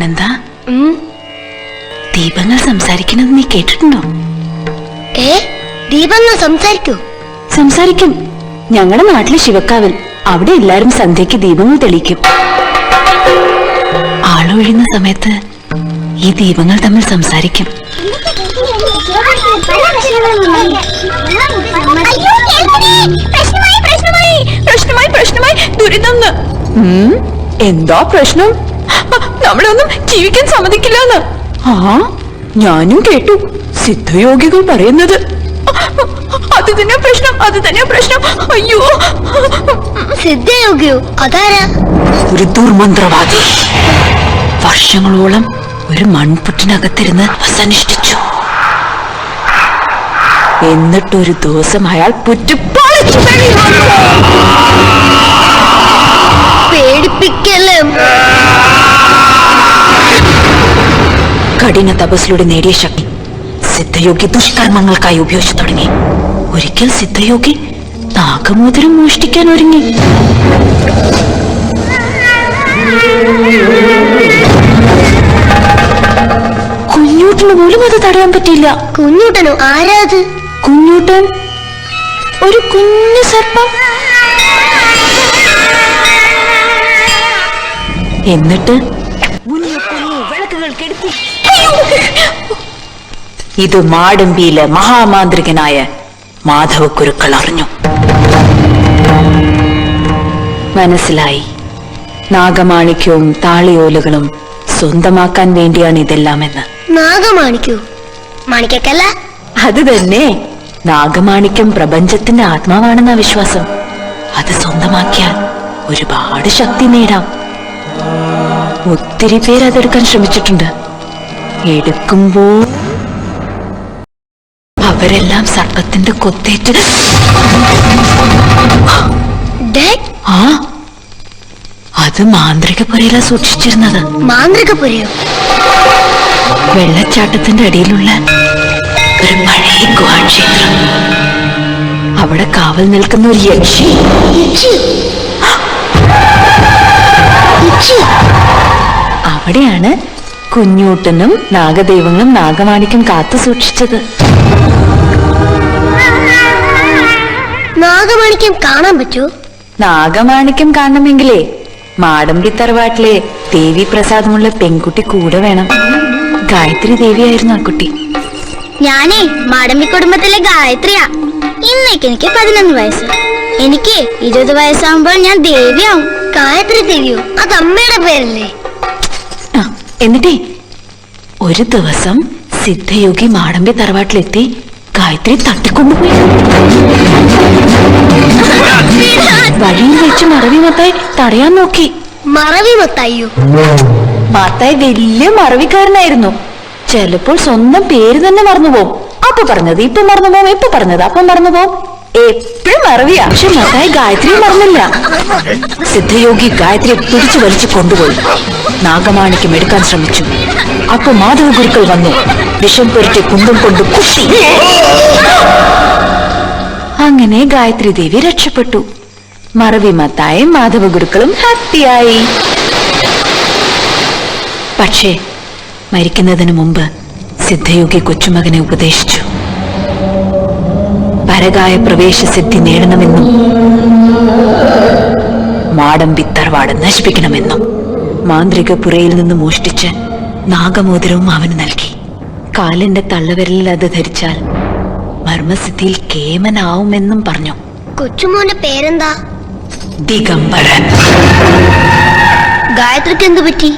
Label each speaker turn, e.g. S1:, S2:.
S1: ആനന്ദ ദീപങ്ങൾ സംസാരിക്കണത് നീ കേട്ടിട്ടുണ്ടോ?
S2: ഏ? ദീപങ്ങൾ സംസാരിക്കൂ.
S1: സംസാരിക്കും. ഞങ്ങളുടെ നാട്ടിലെ ശിവക്കാവിൽ അവിടെ എല്ലാരും സന്ധ്യക്ക് ദീപങ്ങൾ തെളിക്കും ആളൊഴിയുന്ന സമയത്ത് ഈ ദീപങ്ങൾ തമ്മിൽ സംസാരിക്കും. എന്താ പ്രശ്നം?
S2: നമ്മളെ ഒന്നും ജീവിക്കാൻ സമ്മതിക്കില്ലെന്ന്.
S1: ആ ഞാനും കേട്ടു. സിദ്ധയോഗികൾ പറയുന്നത്.
S2: അത് തന്നെ പ്രശ്നം അത് തന്നെ പ്രശ്നം. അയ്യോ. സിദ്ധയോഗിയോ അതാരാ?
S1: ഒരു ദുർമന്ത്രവാദി. വർഷങ്ങളോളം ഒരു മൺപുറ്റിനകത്തിരുന്ന് അവസാനിഷ്ഠിച്ചു. എന്നിട്ടൊരു ദിവസം അയാൾ വെളിയിൽ കഠിന തപസ്സിലൂടെ നേടിയ ശക്തി സിദ്ധയോഗി ദുഷ്കർമ്മങ്ങൾക്കായി ഉപയോഗിച്ചു തുടങ്ങി. ഒരിക്കൽ സിദ്ധയോഗി നാഗമോതിരം മോഷ്ടിക്കാൻ ഒരുങ്ങി. കുഞ്ഞൂട്ടന് പോലും അത് തടയാൻ പറ്റിയില്ല.
S2: കുഞ്ഞൂട്ടനോ? ആരാത്
S1: കുഞ്ഞൂട്ടൻ ഒരു കുഞ്ഞു സർപ്പം. എന്നിട്ട് ഇത് മാടമ്പിയിലെ മഹാമാന്ത്രികനായ മാധവ കുരുക്കൾ അറിഞ്ഞു. മനസ്സിലായി. നാഗമാണിക്യവും താളിയോലുകളും സ്വന്തമാക്കാൻ വേണ്ടിയാണ് ഇതെല്ലാമെന്ന്.
S2: എന്ന് മാണിക്കല്ല
S1: അത് തന്നെ. നാഗമാണിക്യം പ്രപഞ്ചത്തിന്റെ ആത്മാവാണെന്ന വിശ്വാസം. അത് സ്വന്തമാക്കിയാൽ ഒരുപാട് ശക്തി നേടാം. ഒത്തിരി പേര് അതെടുക്കാൻ ശ്രമിച്ചിട്ടുണ്ട്. എടുക്കുമ്പോൾ അവരെല്ലാം സർപ്പത്തിന്റെ കൊത്തേറ്റ് ആ അത് മാന്ത്രിക പുരയില സൂക്ഷിച്ചിരുന്നത്.
S2: മാന്ത്രിക പുരയോ?
S1: വെള്ളച്ചാട്ടത്തിന്റെ അടിയിലുള്ള ഒരു പഴയ ഗുഹാക്ഷേത്രം. അവിടെ കാവൽ നിൽക്കുന്ന ഒരു യക്ഷി. അവിടെയാണ് കുഞ്ഞൂട്ടനും നാഗദൈവങ്ങളും നാഗമാണിക്കും കാത്തു സൂക്ഷിച്ചത്.
S2: നാഗമാണിക്യം കാണാൻ പറ്റൂ?
S1: നാഗമാണിക്യം കാണണമെങ്കിലേ മാടമ്പി തറവാട്ടിലെ ദേവി പ്രസാദമുള്ള പെൺകുട്ടി കൂടെ വേണം. ഗായത്രി ദേവിയായിരുന്നു ആ കുട്ടി.
S2: ഞാനേ മാടമ്പി കുടുംബത്തിലെ ഗായത്രിയാ. ഇന്നേക്ക് എനിക്ക് പതിനൊന്ന് വയസ്സ്. എനിക്ക് ഇരുപത് വയസ്സാകുമ്പോൾ ഞാൻ ദേവിയാവും. ഗായത്രി ദേവിയോ? അത് അമ്മയുടെ പേരല്ലേ?
S1: എന്നിട്ടേ ഒരു ദിവസം സിദ്ധയോഗി മാടമ്പി തറവാട്ടിലെത്തി ഗായത്രി തട്ടിക്കൊണ്ടുപോയി. വഴിയിൽ വെച്ച് മറവി മത്തായി തടയാൻ നോക്കി.
S2: മറവി മത്തായിയോ?
S1: മത്തായി വലിയ മറവിക്കാരനായിരുന്നു. ചിലപ്പോൾ സ്വന്തം പേര് തന്നെ മറന്നുപോകും അപ്പൊ പറഞ്ഞത് ഇപ്പൊ മറന്നുപോകും ഇപ്പൊ പറഞ്ഞത് അപ്പം മറന്നുപോകും എപ്പോഴും മറവിയാ. പക്ഷെ മത്തായി ഗായത്രി മറന്നില്ല. സിദ്ധയോഗി ഗായത്രിയെ പിടിച്ചു വലിച്ചു കൊണ്ടുപോയി. നാഗമാണിക്യം എടുക്കാൻ ശ്രമിച്ചു. അപ്പൊ മാധവ ഗുരുക്കൾ വന്നു. വിഷം പുരട്ടി കുന്തം കൊണ്ട് കുത്തി. അങ്ങനെ ഗായത്രി ദേവി രക്ഷപ്പെട്ടു. മറവി മത്തായും മാധവ ഗുരുക്കളും ഹാപ്പിയായി. പക്ഷേ മരിക്കുന്നതിന് മുമ്പ് സിദ്ധയോഗി കൊച്ചുമകനെ ഉപദേശിച്ചു. പരകായ പ്രവേശസിദ്ധി നേടണമെന്നും മാടമ്പി തറവാട് നശിപ്പിക്കണമെന്നും. മാന്ത്രിക പുരയിൽ നിന്ന് മോഷ്ടിച്ച് നാഗമോതിരവും അവന് നൽകി. കാലിന്റെ തള്ളവിരലിൽ അത് ധരിച്ചാൽ മർമ്മസിദ്ധിയിൽ കേമനാവുമെന്നും പറഞ്ഞു.
S2: കൊച്ചുമോന്റെ പേരെന്താ?
S1: ദിഗംബരൻ.
S2: ഗായത്രിക്ക് എന്ത് പറ്റി?